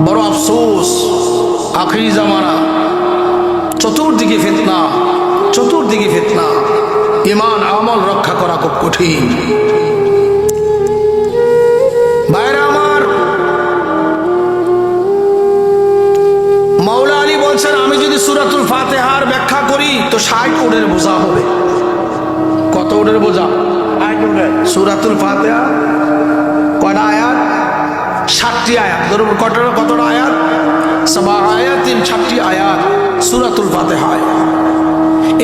বড় আফসোস আখরি জামানা চতুর্দিকে ফেতনা চতুর্দিকে ফেতনা ইমান আমল রক্ষা করা খুব কঠিন। বাইরে আমার মাওলা আলী বলছেন আমি যদি সুরাতুল ফাতেহার ব্যাখ্যা করি তো ষাট ওডের বোঝা হবে। কত ওডের বোঝা? সুরাতুল ফাতেহা? ষাটটি আয়াত ধরুন কটা কতটা আয়াত সবা আয়াত তিন ষাটটি আয়াত সুরাতুল ফাতেহায়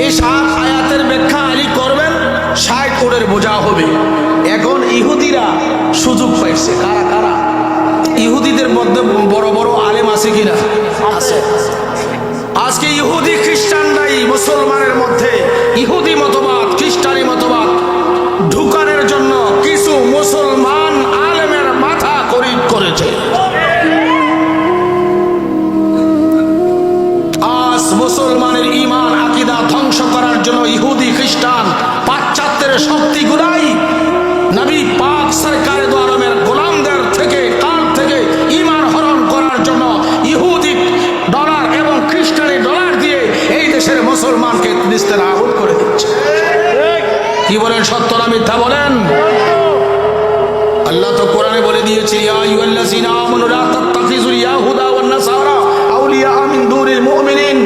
এই সাত আয়াতের ব্যাখ্যা আলী করবেন ষাট ওডের বোঝা হবে এখন ইহুদিরা সুযোগ পাইছে। কারা কারা? ইহুদিদের মধ্যে বড় বড় আলেম আছে কিনা? আছে। আজকে ইহুদি খ্রিস্টানরাই মুসলমানের মধ্যে ইহুদি মতবাদ নিস্তের আহুত করে দিচ্ছে। কি বলেন সত্য না মিথ্যা বলেন? আল্লাহ তো কোরআনে বলে দিয়েছে ইয়া আইয়ুহাল্লাযীনা আমানু লা তাত্তাখিযুল ইয়াহুদা ওয়ান নাসারা আউলিয়া মিন দুনিল মুমিনিন।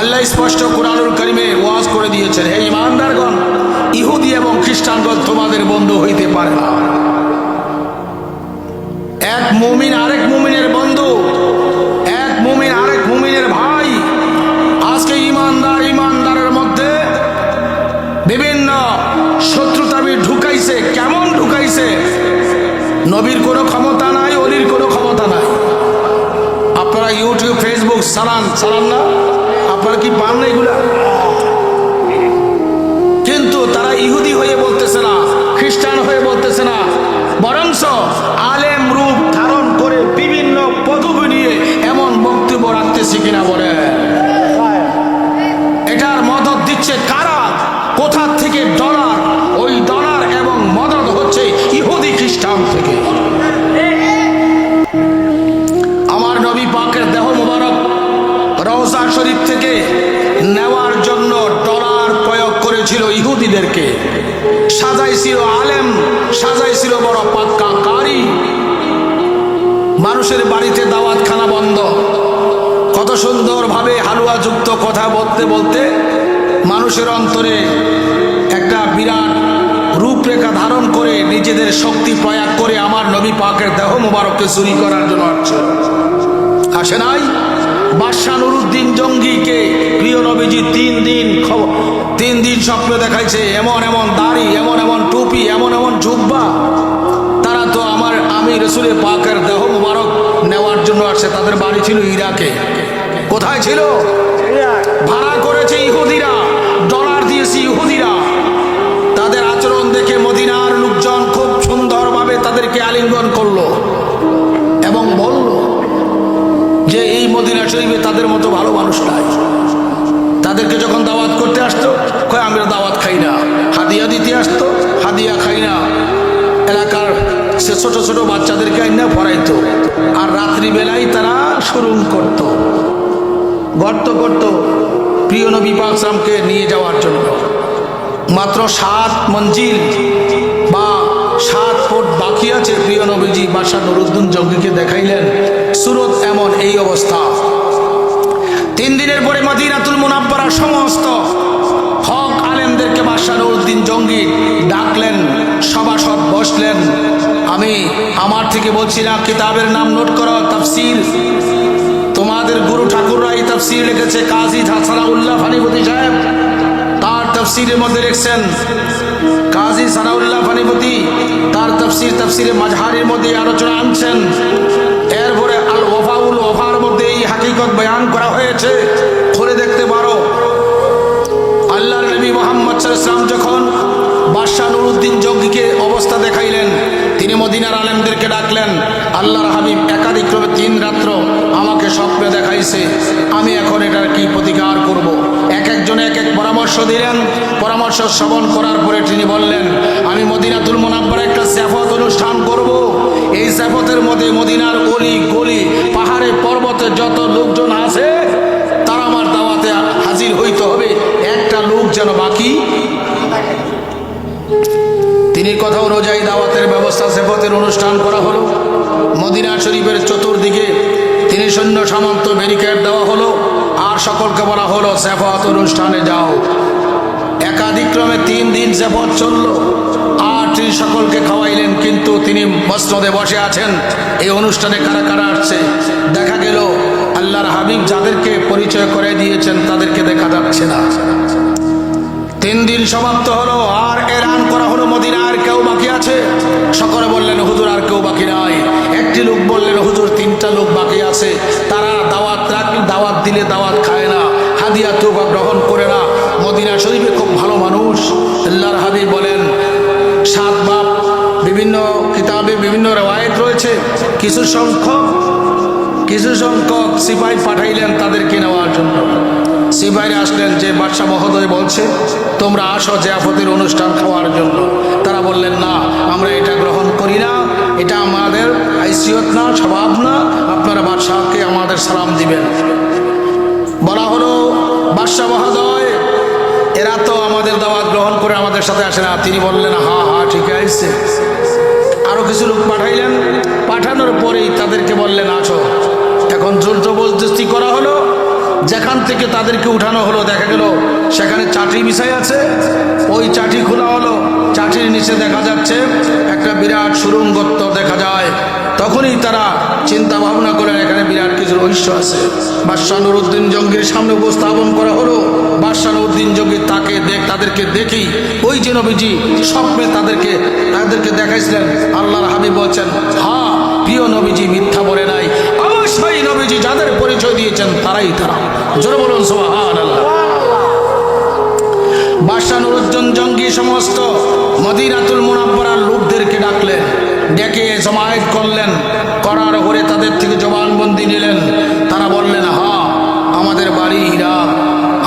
আল্লাহ স্পষ্ট কোরআনুল কারিমে ওয়াজ করে দিয়েছেন হে ইমানদারগণ ইহুদি এবং খ্রিস্টানগণ তোমাদের বন্ধু হইতে পারে না। এক মুমিন আরেক মুমিনের বিভিন্ন শত্রুতাবি ঢুকাইছে, কেমন ঢুকাইছে? নবীর কোনো ক্ষমতা নাই, অলির কোনো ক্ষমতা নাই। আপনারা ইউটিউব ফেসবুক চালান চালান না? আপনারা কি পান না এগুলা? কিন্তু তারা ইহুদি হয়ে বলতেছে না, খ্রিস্টান হয়ে বলতেছে না ইহুদিদেরকে সাজাইছিল আলেম, সাজাইছিল বড় পাক্কা কারি। মানুষের বাড়িতে দাওয়াত খানা বন্ধ। কত সুন্দরভাবে হালুয়া যুক্ত কথা বলতে বলতে মানুষের অন্তরে একটা বিরাট রূপরেখা ধারণ করে নিজেদের শক্তি প্রয়োগ করে আমার নবী পাকের দেহ মুবারককে চুরি করার জন্য আসছে। আসে নাই? বাদশাহ নুরুদ্দিন জঙ্গিকে, প্রিয় নবীজি, তিন দিন খবর, তিন দিন স্বপ্ন দেখাইছে, এমন এমন দাড়ি, এমন এমন টুপি, এমন এমন জুব্বা। তারা তো আমার আমি রসুলের পাকের দেহ মুবারক নেওয়ার জন্য আসছে তাদের বাড়ি ছিল ইরাকে। কোথায় ছিল? ভাড়া করেছে ইহুদিরা, ডলার দিয়েছে ইহুদিরা। তাদের আচরণ দেখে মদিনার লোকজন খুব সুন্দরভাবে তাদেরকে আলিঙ্গন করল। শরীফে তাদের মতো ভালো মানুষ নাই। তাদেরকে যখন দাওয়াত করতে আসতো, কয়, আমরা দাওয়াত খাই না। হাদিয়া দিতে আসতো, হাদিয়া খাই না। এলাকার সে ছোট ছোট বাচ্চাদেরকে আইনা পড়াইতো আর রাত্রিবেলায় তারা সুরুম করত। গর্ত করত প্রিয় নবী পাকসামকে নিয়ে যাওয়ার জন্য। মাত্র সাত মঞ্জিল বা সাত ফুট বাকি আছে, প্রিয় নবীজি বাসা নুরুদ্দিন জঙ্গিকে দেখাইলেন। সুরত এমন এই অবস্থা। তিন দিনের পরে মদিনাতুল মুনাব্বারা সমস্ত হক আলেমদেরকে বাদশাহ নুরুদ্দিন জঙ্গি ডাকলেন সভাসদ বসলেন। আমি আমার থেকে বলছি, না, কিতাবের নাম নোট করো, তাফসির। তোমাদের গুরু ঠাকুররা এই তাফসির লিখেছে, কাজী সানাউল্লাহ ফানিপতি সাহেব। তার তফসিরের মধ্যে লিখছেন, কাজী সানাউল্লাহ ফানিপতি তার তফসির তফসিরে মাঝহারির মধ্যে আলোচনা আনছেন। আল্লাহর হাবিব একাধিক ক্রমে তিন রাত্র আমাকে স্বপ্নে দেখাইছে, আমি এখন এটার কি প্রতিকার করব। এক একজনে এক এক পরামর্শ পরামর্শ দিলেন, পরামর্শ শ্রবণ করার পরে তিনি বললেন, আমি মদিনাতুল মোনাব্বার একটা স্যাফত অনুষ্ঠান করব। এই স্যাফতের মধ্যে মদিনার গলি গলি, পাহাড়ে পর্বতে যত লোকজন আছে, তারা আমার দাওয়াতে হাজির হইতে হবে। একটা লোক যেন বাকি তিনি কথা অনুযায়ী দাওয়াতের ব্যবস্থা সেফতের অনুষ্ঠান করা হলো। মদিনা শরীফের চতুর্দিকে তিনি সৈন্য সামন্ত ব্যারিকেড দেওয়া হলো। আর সকলকে বলা হলো সেফত অনুষ্ঠানে যাও। একাধিক্রমে তিন দিন সেফত চলল। আর তিনি সকলকে খাওয়াইলেন, কিন্তু তিনি মসনদে বসে আছেন। এই অনুষ্ঠানে কারা কারা আসছে? দেখা গেল, আল্লাহর হাবিব যাদেরকে পরিচয় করে দিয়েছেন, তাদেরকে দেখা যাচ্ছে না। তিন দিন সমাপ্ত হলো, আর এরান করা হলো কিছু সংখ্যক কিছু সংখ্যক সিপাহী পাঠাইলেন তাদেরকে নেওয়ার জন্য। সিপাহীরা আসলেন যে বাদশাহ মহোদয় বলছে, তোমরা আসো জিয়াফতের অনুষ্ঠান খাওয়ার জন্য। তারা বললেন, না, আমরা এটা গ্রহণ করি না। এটা আমাদের হাইসিয়ত না, স্বভাব না। আপনারা বাদশাহকে আমাদের সালাম দিবেন। বলা হলো, বাদশাহ মহোদয়, এরা তো আমাদের দাওয়াত গ্রহণ করে আমাদের সাথে আসে না। তিনি বললেন, হা হা ঠিক আছে আরও কিছু লোক পাঠাইলেন। পাঠানোর পরেই তাদেরকে বললেন, আসো। এখন জোর জবরদস্তি করা হলো। যেখান থেকে তাদেরকে উঠানো হলো, দেখা গেল সেখানে চাটি মিশাই আছে। ওই চাটি খোলা হলো। চাটির নিচে দেখা যাচ্ছে একটা বিরাট সুরঙ্গত্ব দেখা যায়। তখনই তারা চিন্তা ভাবনা করলেন এখানে বিরাট কিছু রহস্য আছে। বাদশাহ নুরুদ্দিন জঙ্গির সামনে উপস্থাপন করা হলো। বাদশাহ নুরুদ্দিন জঙ্গি তাকে দেখ, তাদেরকে দেখি। ওই যে নবীজি স্বপ্নে তাদেরকে তাদেরকে দেখাইছিলেন, আল্লাহর হাবিব বলছেন হ্যাঁ প্রিয় নবীজি, মিথ্যা বলে নাই। অবশ্যই নবীজি যাদের পরিচয় দিয়েছেন, তারাই তারা। জোরে বলুন সোহান আল্লাহ বাদশাহ নুরুদ্দিন জঙ্গি সমস্ত মদিনাতুল মুনাব্বরার লোকদেরকে ডাকলেন, ডেকে জমায়েত করলেন, করার করে তাদের থেকে জবানবন্দি নিলেন। তারা বললেন হা আমাদের বাড়ি হীরা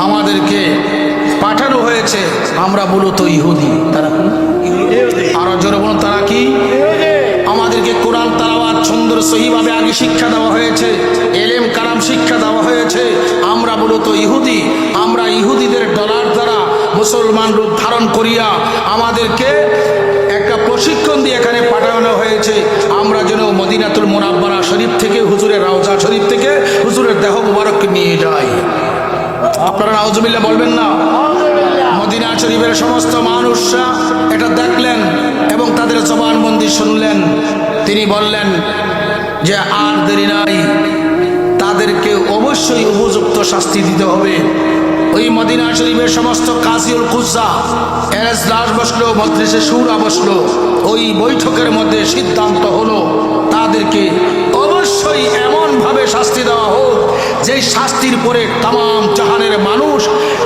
আমাদেরকে পাঠানো হয়েছে, আমরা মূলত ইহুদি। তারা আরও জোরে বলুন, তারা কি? আমাদেরকে কোরআন তালাওয়াত সুন্দর সহিভাবে আগে শিক্ষা দেওয়া হয়েছে, এলেম কালাম শিক্ষা দেওয়া হয়েছে, আমরা মূলত ইহুদি, আমরা ইহুদিদের ডলার মুসলমান রূপ ধারণ করিয়া আমাদেরকে একটা প্রশিক্ষণ দিয়ে এখানে পাঠানো হয়েছে। আমরা যেন মদিনাতুল মোনাব্বারা শরীফ থেকে হুজুরের রাউজা শরীফ থেকে হুজুরের দেহ মুবারককে নিয়ে যাই। আপনারা নাউজুবিল্লাহ বলবেন না? মদিনা শরীফের সমস্ত মানুষরা এটা দেখলেন এবং তাদের জবানবন্দি শুনলেন। তিনি বললেন যে আর দেরি নাই, তাদেরকে অবশ্যই উপযুক্ত শাস্তি দিতে হবে। ওই মদিনা শরীফের সমস্ত কাজিউল কুজা এস দাস বসল মদ্রিসে সুরা বসল। ওই বৈঠকের মধ্যে সিদ্ধান্ত হলো, তাদেরকে অবশ্যই এমনভাবে শাস্তি দেওয়া হোক যে শাস্তির পরে তাম জাহানের মানুষ,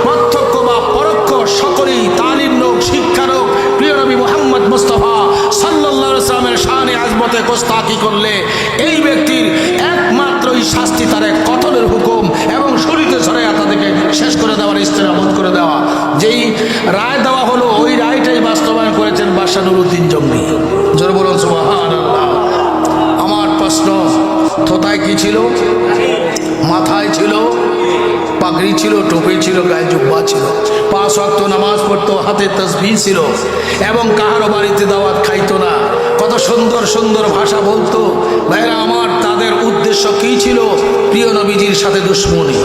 প্রত্যক্ষ বা পরোক্ষ সকলেই তালিম লোক লোক, প্রিয় নবী মোহাম্মদ মুস্তফা সাল্লাহ ইসলামের শাহানে আজমতে কোস্তাকি করলে বাদশাহ নুরুদ্দিন জঙ্গি। জোর বলুন আমার প্রশ্ন থোতায় কি ছিল? মাথায় ছিল? পাগড়ি ছিল? টোপি ছিল? গায়ে জুব্বা ছিল? পাঁচ ওয়াক্ত নামাজ পড়তো, হাতে তসবি ছিল এবং কাহারো বাড়িতে দাওয়াত খাইতো না। কত সুন্দর সুন্দর ভাষা বলতো। ভাইরা, আমার তাদের উদ্দেশ্য কি ছিল? প্রিয় নবীজির সাথে দুশ্মনী।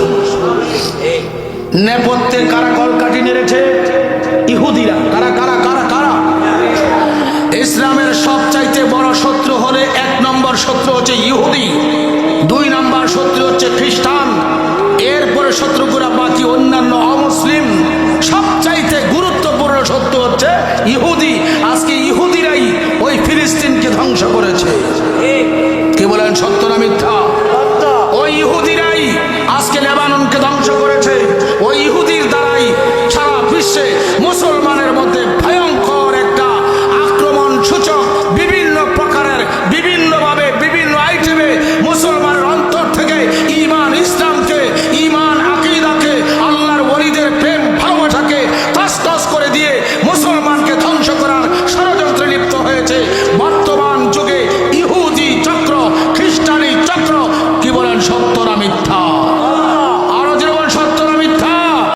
নেপথ্যে কারা কলকাঠি নেড়েছে? ইহুদিরা। কারা কারা কারা সত্য না মিথ্যা?